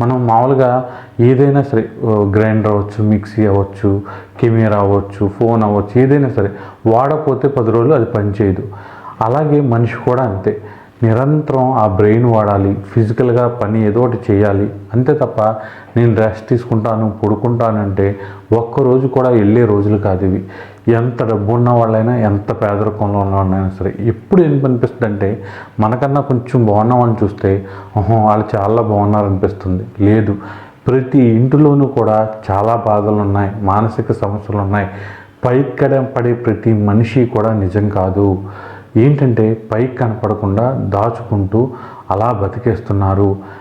మనం మామూలుగా ఏదైనా సరే గ్రైండర్ అవ్వచ్చు మిక్సీ అవ్వచ్చు కెమెరా అవ్వచ్చు ఫోన్ అవ్వచ్చు ఏదైనా సరే వాడకపోతే పది రోజులు అది పనిచేయదు అలాగే మనిషి కూడా అంతే. నిరంతరం ఆ బ్రెయిన్ వాడాలి ఫిజికల్గా పని ఏదో ఒకటి చేయాలి. అంతే తప్ప నేను రెస్ట్ తీసుకుంటాను పడుకుంటానంటే ఒక్కరోజు కూడా వెళ్ళే రోజులు కాదు ఇవి. ఎంత డబ్బు ఉన్న వాళ్ళైనా ఎంత పేదరికంలో ఉన్న వాళ్ళైనా సరే ఎప్పుడు ఏం అనిపిస్తుంది అంటే మనకన్నా కొంచెం బాగున్నామని చూస్తే ఓహో వాళ్ళు చాలా బాగున్నారనిపిస్తుంది. లేదు ప్రతి ఇంటిలోనూ కూడా చాలా బాధలు ఉన్నాయి మానసిక సమస్యలు ఉన్నాయి పైకడ పడే ప్రతి మనిషి కూడా నిజం కాదు. ఏంటంటే పైకి కనపడకుండా దాచుకుంటూ అలా బతికేస్తున్నారు.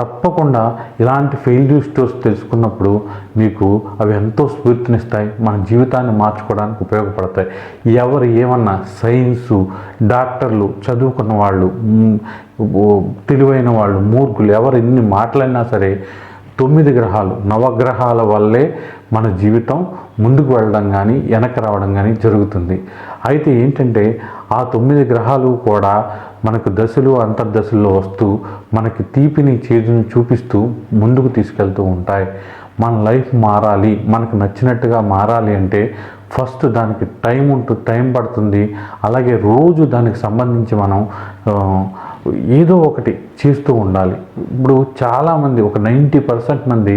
తప్పకుండా ఇలాంటి ఫెయిల్యూర్ స్టోర్స్ తెలుసుకున్నప్పుడు మీకు అవి ఎంతో స్ఫూర్తినిస్తాయి. మన జీవితాన్ని మార్చుకోవడానికి ఉపయోగపడతాయి. ఎవరు ఏమన్నా సైన్సు డాక్టర్లు చదువుకున్న వాళ్ళు తెలివైన వాళ్ళు మూర్ఖులు ఎవరు ఎన్ని మాట్లాడినా సరే తొమ్మిది గ్రహాలు నవగ్రహాల వల్లే మన జీవితం ముందుకు వెళ్ళడం కానీ వెనక్కి రావడం కానీ జరుగుతుంది. అయితే ఏంటంటే ఆ తొమ్మిది గ్రహాలు కూడా మనకు దశలు అంతర్దశల్లో వస్తూ మనకి తీపిని చేదుని చూపిస్తూ ముందుకు తీసుకెళ్తూ ఉంటాయి. మన లైఫ్ మారాలి మనకు నచ్చినట్టుగా మారాలి అంటే ఫస్ట్ దానికి టైం ఉంటుంది టైం పడుతుంది. అలాగే రోజు దానికి సంబంధించి మనం ఏదో ఒకటి చేస్తూ ఉండాలి. ఇప్పుడు చాలామంది ఒక నైంటీ పర్సెంట్ మంది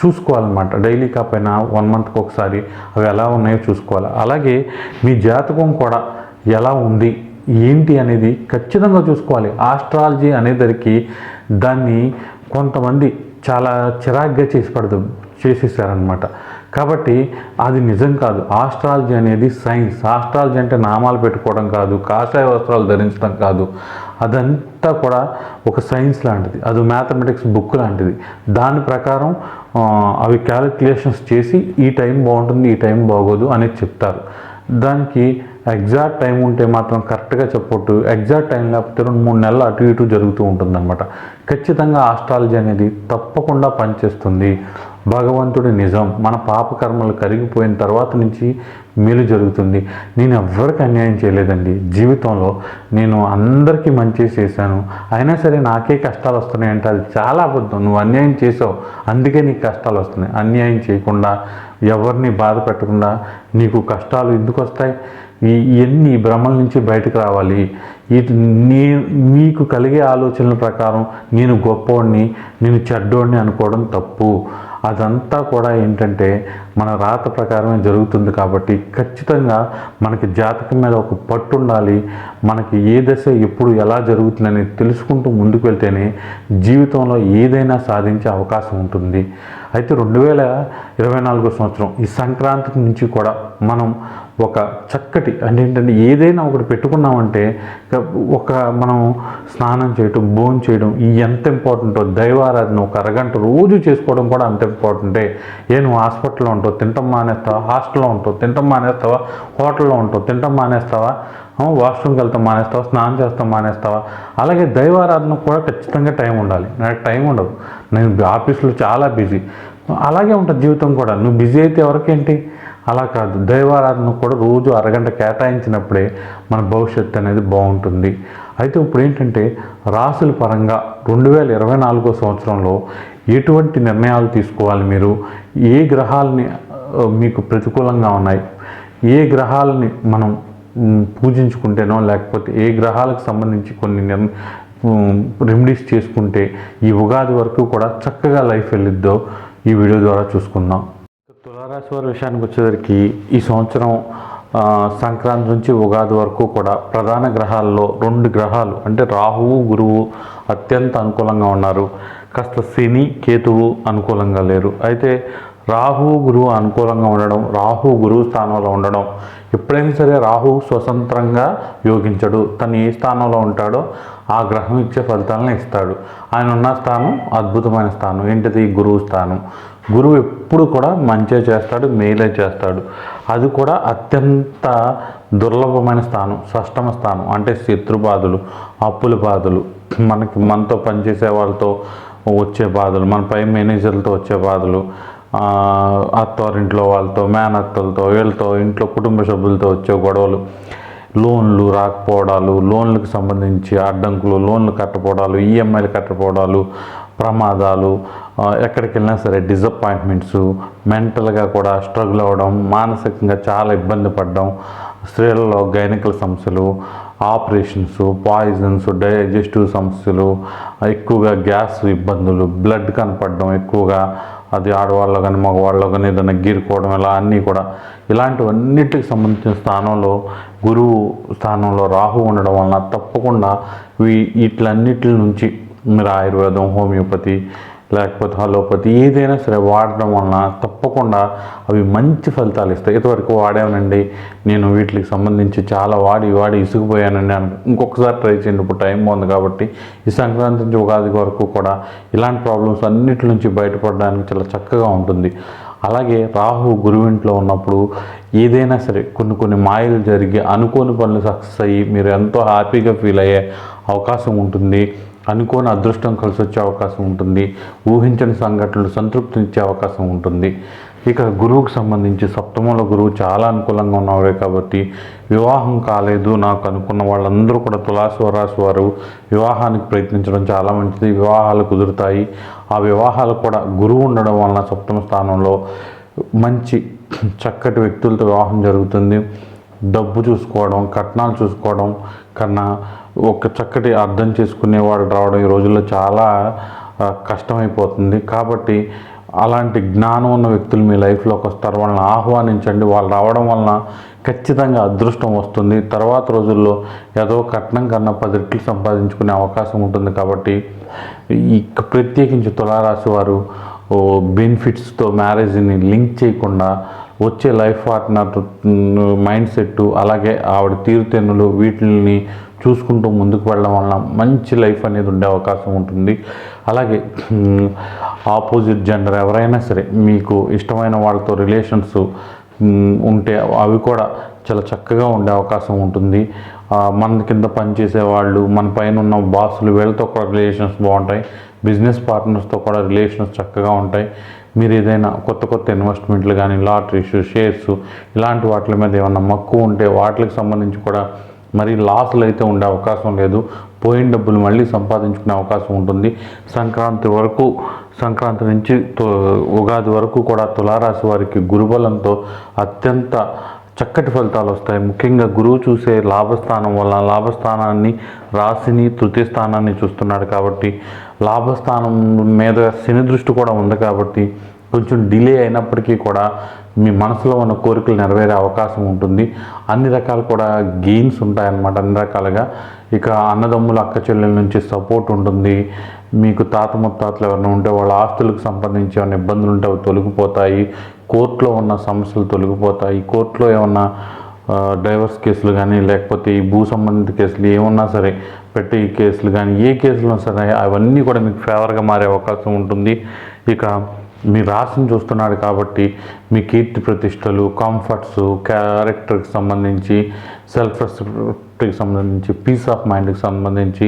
చూసుకోవాలన్నమాట. డైలీ కాకపోయినా వన్ మంత్కి ఒకసారి అవి ఎలా ఉన్నాయో చూసుకోవాలి. అలాగే మీ జాతకం కూడా ఎలా ఉంది ఏంటి అనేది ఖచ్చితంగా చూసుకోవాలి. ఆస్ట్రాలజీ అనేదరికి దాన్ని కొంతమంది చాలా చిరాగ్గా చేసి పడదు చేసేసారనమాట కాబట్టి అది నిజం కాదు. ఆస్ట్రాలజీ అనేది సైన్స్. ఆస్ట్రాలజీ అంటే నామాలు పెట్టుకోవడం కాదు కాషాయ వస్త్రాలు ధరించడం కాదు. అదంతా కూడా ఒక సైన్స్ లాంటిది. అది మ్యాథమెటిక్స్ బుక్ లాంటిది. దాని ప్రకారం అవి క్యాలిక్యులేషన్స్ చేసి ఈ టైం బాగుంటుంది ఈ టైం బాగోదు అనేది చెప్తారు. దానికి ఎగ్జాక్ట్ టైం ఉంటే మాత్రం కరెక్ట్గా చెప్పొట్టు ఎగ్జాక్ట్ టైం లేకపోతే రెండు మూడు నెలలు అటు ఇటు జరుగుతూ ఉంటుందన్నమాట. ఖచ్చితంగా ఆస్ట్రాలజీ అనేది తప్పకుండా పనిచేస్తుంది. భగవంతుడి నిజం మన పాపకర్మలు కరిగిపోయిన తర్వాత నుంచి మేలు జరుగుతుంది. నేను ఎవ్వరికి అన్యాయం చేయలేదండి. జీవితంలో నేను అందరికీ మంచి చేశాను. అయినా సరే నాకే కష్టాలు వస్తున్నాయంటే అది చాలా అబద్ధం. నువ్వు అన్యాయం చేసావు అందుకే నీకు కష్టాలు వస్తున్నాయి. అన్యాయం చేయకుండా ఎవరిని బాధ పెట్టకుండా నీకు కష్టాలు ఎందుకు వస్తాయి? ఈ ఇవన్నీ భ్రమల నుంచి బయటకు రావాలి. ఈ నీ మీకు కలిగే ఆలోచనల ప్రకారం నేను గొప్పవాడిని నేను చెడ్డోడిని అనుకోవడం తప్పు. అదంతా కూడా ఏంటంటే మన రాత ప్రకారమే జరుగుతుంది కాబట్టి ఖచ్చితంగా మనకి జాతకం మీద ఒక పట్టు ఉండాలి. మనకి ఏ దశ ఎప్పుడు ఎలా జరుగుతుందని తెలుసుకుంటూ ముందుకు వెళ్తేనే జీవితంలో ఏదైనా సాధించే అవకాశం ఉంటుంది. అయితే రెండు వేల ఇరవై నాలుగో సంవత్సరం ఈ సంక్రాంతి నుంచి కూడా మనం ఒక చక్కటి అంటే ఏంటంటే ఏదైనా ఒకటి పెట్టుకున్నామంటే ఒక మనం స్నానం చేయటం భోజనం చేయడం ఈ ఎంత ఇంపార్టెంటో దైవారాధన ఒక అరగంట రోజు చేసుకోవడం కూడా అంత ఇంపార్టెంటే ఏ. నువ్వు హాస్పిటల్లో ఉంటావు తింటాం మానేస్తావా? హాస్టల్లో ఉంటావు తింటాం మానేస్తావా? హోటల్లో ఉంటావు తింటాం మానేస్తావా? వాష్రూమ్కి వెళ్తాం మానేస్తావా? స్నానం చేస్తాం మానేస్తావా? అలాగే దైవారాధన కూడా ఖచ్చితంగా టైం ఉండాలి. నాకు టైం ఉండదు. నేను ఆఫీస్లో చాలా బిజీ. అలాగే ఉంటుంది జీవితం కూడా. నువ్వు బిజీ అయితే ఎవరికేంటి? అలా కాదు. దైవారాధన కూడా రోజు అరగంట కేటాయించినప్పుడే మన భవిష్యత్తు అనేది బాగుంటుంది. అయితే ఇప్పుడు ఏంటంటే రాసుల పరంగా రెండు వేల ఇరవై నాలుగో సంవత్సరంలో ఎటువంటి నిర్ణయాలు తీసుకోవాలి మీరు? ఏ గ్రహాలని మీకు ప్రతికూలంగా ఉన్నాయి? ఏ గ్రహాలని మనం పూజించుకుంటేనో లేకపోతే ఏ గ్రహాలకు సంబంధించి కొన్ని నిర్ రెమెడీస్ చేసుకుంటే ఈ ఉగాది వరకు కూడా చక్కగా లైఫ్ వెళ్ళిద్దో? ఈ వీడియో ద్వారా చూసుకుందాం. తులారాశి వారి విషయానికి వచ్చేసరికి ఈ సంవత్సరం సంక్రాంతి నుంచి ఉగాది వరకు కూడా ప్రధాన గ్రహాల్లో రెండు గ్రహాలు అంటే రాహువు గురువు అత్యంత అనుకూలంగా ఉన్నారు. కాస్త శని కేతువు అనుకూలంగా లేరు. అయితే రాహు గురువు అనుకూలంగా ఉండడం రాహు గురువు స్థానంలో ఉండడం ఎప్పుడైనా సరే రాహు స్వతంత్రంగా యోగించడు. తను ఏ స్థానంలో ఉంటాడో ఆ గ్రహం ఇచ్చే ఫలితాలను ఇస్తాడు. ఆయన ఉన్న స్థానం అద్భుతమైన స్థానం. ఏంటిది? గురువు స్థానం. గురువు ఎప్పుడు కూడా మంచే చేస్తాడు మేలే చేస్తాడు. అది కూడా అత్యంత దుర్లభమైన స్థానం షష్టమ స్థానం. అంటే శత్రు బాధలు అప్పుల బాధలు. మనకి మనతో పనిచేసే వాళ్ళతో వచ్చే బాధలు మన పై మేనేజర్లతో వచ్చే బాధలు అత్తారింట్లో అత్తవారింట్లో వాళ్ళతో మేనత్తలతో వీళ్ళతో ఇంట్లో కుటుంబ సభ్యులతో వచ్చే గొడవలు. లోన్లు రాకపోవడాలు లోన్లకు సంబంధించి అడ్డంకులు లోన్లు కట్టపోవడాలు ఈఎంఐలు కట్టపోవడాలు ప్రమాదాలు ఎక్కడికి వెళ్ళినా సరే డిసప్పాయింట్మెంట్స్ మెంటల్గా కూడా స్ట్రగుల్ అవ్వడం మానసికంగా చాలా ఇబ్బంది పడడం స్త్రీలలో గైనికల్ సమస్యలు ఆపరేషన్స్ పాయిజన్స్ డైజెస్టివ్ సమస్యలు ఎక్కువగా గ్యాస్ ఇబ్బందులు బ్లడ్ కనపడడం ఎక్కువగా అది ఆడవాళ్ళు కానీ మగవాళ్ళు కానీ ఏదైనా గీరుకోవడం ఇలా అన్నీ కూడా ఇలాంటివన్నిటికి సంబంధించిన స్థానంలో గురువు స్థానంలో రాహు ఉండడం వలన తప్పకుండా వీ వీటిలన్నిటి నుంచి మీరు ఆయుర్వేదం హోమియోపతి లేకపోతే హలోపతి ఏదైనా సరే వాడడం వలన తప్పకుండా అవి మంచి ఫలితాలు ఇస్తాయి. ఇంతవరకు వాడానండి. నేను వీటికి సంబంధించి చాలా వాడి వాడి ఇసుకుపోయానండి. అని ఇంకొకసారి ట్రై చేయండి. ఇప్పుడు టైం బాగుంది కాబట్టి ఈ సంక్రాంతి నుంచి ఉగాది వరకు కూడా ఇలాంటి ప్రాబ్లమ్స్ అన్నిటి నుంచి బయటపడడానికి చాలా చక్కగా ఉంటుంది. అలాగే రాహు గురువింట్లో ఉన్నప్పుడు ఏదైనా సరే కొన్ని కొన్ని మాయలు జరిగి అనుకోని పనులు సక్సెస్ అయ్యి మీరు ఎంతో హ్యాపీగా ఫీల్ అయ్యే అవకాశం ఉంటుంది. అనుకోని అదృష్టం కలిసి వచ్చే అవకాశం ఉంటుంది. ఊహించని సంఘటనలు సంతృప్తినిచ్చే అవకాశం ఉంటుంది. ఇక గురువుకు సంబంధించి సప్తమంలో గురువు చాలా అనుకూలంగా ఉన్నవారే కాబట్టి వివాహం కాలేదు నాకు అనుకున్న వాళ్ళందరూ కూడా తులాసు వారు వివాహానికి ప్రయత్నించడం చాలా మంచిది. వివాహాలు కుదురుతాయి. ఆ వివాహాలు కూడా గురువు ఉండడం వలన సప్తమ స్థానంలో మంచి చక్కటి వ్యక్తులతో వివాహం జరుగుతుంది. డబ్బు చూసుకోవడం కట్నాలు చూసుకోవడం కన్నా ఒక చక్కటి అర్థం చేసుకునేవాడు రావడం ఈ రోజుల్లో చాలా కష్టమైపోతుంది. కాబట్టి అలాంటి జ్ఞానం ఉన్న వ్యక్తులు మీ లైఫ్లోకి వస్తారు. వాళ్ళని ఆహ్వానించండి. వాళ్ళు రావడం వలన ఖచ్చితంగా అదృష్టం వస్తుంది. తర్వాత రోజుల్లో ఏదో కట్నం కన్నా పది రెట్లు సంపాదించుకునే అవకాశం ఉంటుంది. కాబట్టి ఈ ప్రత్యేకించి తులారాశి వారు బెనిఫిట్స్తో మ్యారేజ్ని లింక్ చేయకుండా వచ్చే లైఫ్ పార్ట్నర్ మైండ్ సెట్ అలాగే ఆవిడ తీరుతెన్నులు వీటిని చూసుకుంటూ ముందుకు వెళ్ళడం వలన మంచి లైఫ్ అనేది ఉండే అవకాశం ఉంటుంది. అలాగే ఆపోజిట్ జెండర్ ఎవరైనా సరే మీకు ఇష్టమైన వాళ్ళతో రిలేషన్స్ ఉంటే అవి కూడా చాలా చక్కగా ఉండే అవకాశం ఉంటుంది. మన కింద పనిచేసే వాళ్ళు మన పైన ఉన్న బాసులు వీళ్ళతో కూడా రిలేషన్స్ బాగుంటాయి. బిజినెస్ పార్ట్నర్స్తో కూడా రిలేషన్స్ చక్కగా ఉంటాయి. మీరు ఏదైనా కొత్త కొత్త ఇన్వెస్ట్మెంట్లు కానీ లాటరీస్ షేర్స్ ఇలాంటి వాటి మీద ఏమన్నా మక్కువ ఉంటే వాటికి సంబంధించి కూడా మరి లాస్లు అయితే ఉండే అవకాశం లేదు. పోయిన డబ్బులు మళ్ళీ సంపాదించుకునే అవకాశం ఉంటుంది. సంక్రాంతి వరకు సంక్రాంతి నుంచి తో- ఉగాది వరకు కూడా తులారాశి వారికి గురుబలంతో అత్యంత చక్కటి ఫలితాలు వస్తాయి. ముఖ్యంగా గురువు చూసే లాభస్థానం వల్ల లాభస్థానాన్ని రాశిని తృతీయ స్థానాన్ని చూస్తున్నాడు కాబట్టి లాభస్థానం మీద శని దృష్టి కూడా ఉంది కాబట్టి కొంచెం డిలే అయినప్పటికీ కూడా మీ మనసులో ఉన్న కోరికలు నెరవేరే అవకాశం ఉంటుంది. అన్ని రకాలు కూడా గెయిన్స్ ఉంటాయన్నమాట అన్ని రకాలుగా. ఇక అన్నదమ్ముల అక్క చెల్లెల నుంచి సపోర్ట్ ఉంటుంది. మీకు తాత ముత్తాతలు ఎవరైనా ఉంటే వాళ్ళ ఆస్తులకు సంబంధించి ఏమైనా ఇబ్బందులు ఉంటే అవి తొలగిపోతాయి. కోర్టులో ఉన్న సమస్యలు తొలగిపోతాయి. కోర్టులో ఏమన్నా డైవర్స్ కేసులు కానీ లేకపోతే ఈ భూ సంబంధిత కేసులు ఏమన్నా సరే పెట్టి కేసులు కానీ ఏ కేసులు సరే అవన్నీ కూడా మీకు ఫేవర్గా మారే అవకాశం ఉంటుంది. ఇక మీ రాశిని చూస్తున్నాడు కాబట్టి మీ కీర్తి ప్రతిష్టలు కంఫర్ట్స్ క్యారెక్టర్కి సంబంధించి సెల్ఫ్ రెస్పెక్ట్కి సంబంధించి పీస్ ఆఫ్ మైండ్కి సంబంధించి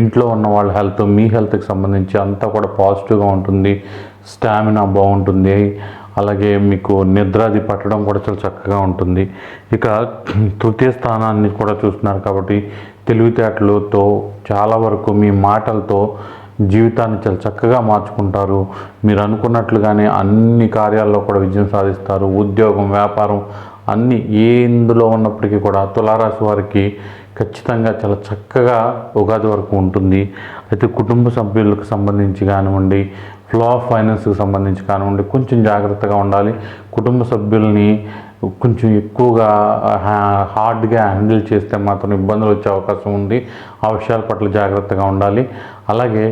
ఇంట్లో ఉన్న వాళ్ళ హెల్త్ మీ హెల్త్కి సంబంధించి అంతా కూడా పాజిటివ్గా ఉంటుంది. స్టామినా బాగుంటుంది. అలాగే మీకు నిద్రాది పట్టడం కూడా చాలా చక్కగా ఉంటుంది. ఇక తృతీయ స్థానాన్ని కూడా చూస్తున్నారు కాబట్టి తెలివితేటలతో చాలా వరకు మీ మాటలతో జీవితాన్ని చాలా చక్కగా మార్చుకుంటారు. మీరు అనుకున్నట్లుగానే అన్ని కార్యాల్లో కూడా విజయం సాధిస్తారు. ఉద్యోగం వ్యాపారం అన్ని ఏ ఇందులో ఉన్నప్పటికీ కూడా తులారాశి వారికి ఖచ్చితంగా చాలా చక్కగా ఉగాది వరకు ఉంటుంది. అయితే కుటుంబ సభ్యులకు సంబంధించి కానివ్వండి ఫ్లో ఆఫ్ ఫైనాన్స్కి సంబంధించి కానివ్వండి కొంచెం జాగ్రత్తగా ఉండాలి. కుటుంబ సభ్యుల్ని కొంచెం ఎక్కువగా హార్డ్గా హ్యాండిల్ చేస్తే మాత్రం ఇబ్బందులు వచ్చే అవకాశం ఉంది. ఆ విషయాల పట్ల జాగ్రత్తగా ఉండాలి. అలాగే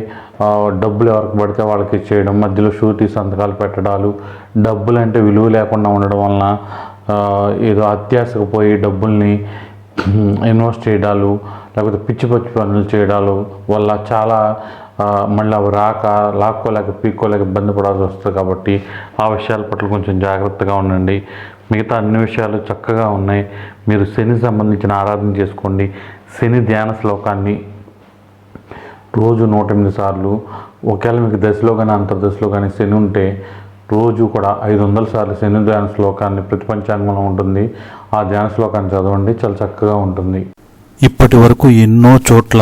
డబ్బులు ఎవరికి పడితే వాళ్ళకి చేయడం మధ్యలో షూరిటీ సంతకాలు పెట్టడాలు డబ్బులు అంటే విలువ లేకుండా ఉండడం వలన ఏదో అత్యాశకు పోయి డబ్బుల్ని ఇన్వెస్ట్ చేయడాలు లేకపోతే పిచ్చి పచ్చి పనులు చేయడాలు వల్ల చాలా మళ్ళీ అవి రాక లాక్కోలేక పీక్కోలేక ఇబ్బంది పడాల్సి వస్తుంది కాబట్టి ఆ విషయాల పట్ల కొంచెం జాగ్రత్తగా ఉండండి. మిగతా అన్ని విషయాలు చక్కగా ఉన్నాయి. మీరు శని సంబంధించిన ఆరాధన చేసుకోండి. శని ధ్యాన శ్లోకాన్ని రోజు నూట ఎనిమిది సార్లు. ఒకవేళ మీకు దశలో కానీ అంతర్దశలో కానీ శని ఉంటే రోజు కూడా ఐదు వందల సార్లు శని ధ్యాన శ్లోకాన్ని ప్రతి పంచాంగంలో ఉంటుంది. ఆ ధ్యాన శ్లోకాన్ని చదవండి. చాలా చక్కగా ఉంటుంది. ఇప్పటి వరకు ఎన్నో చోట్ల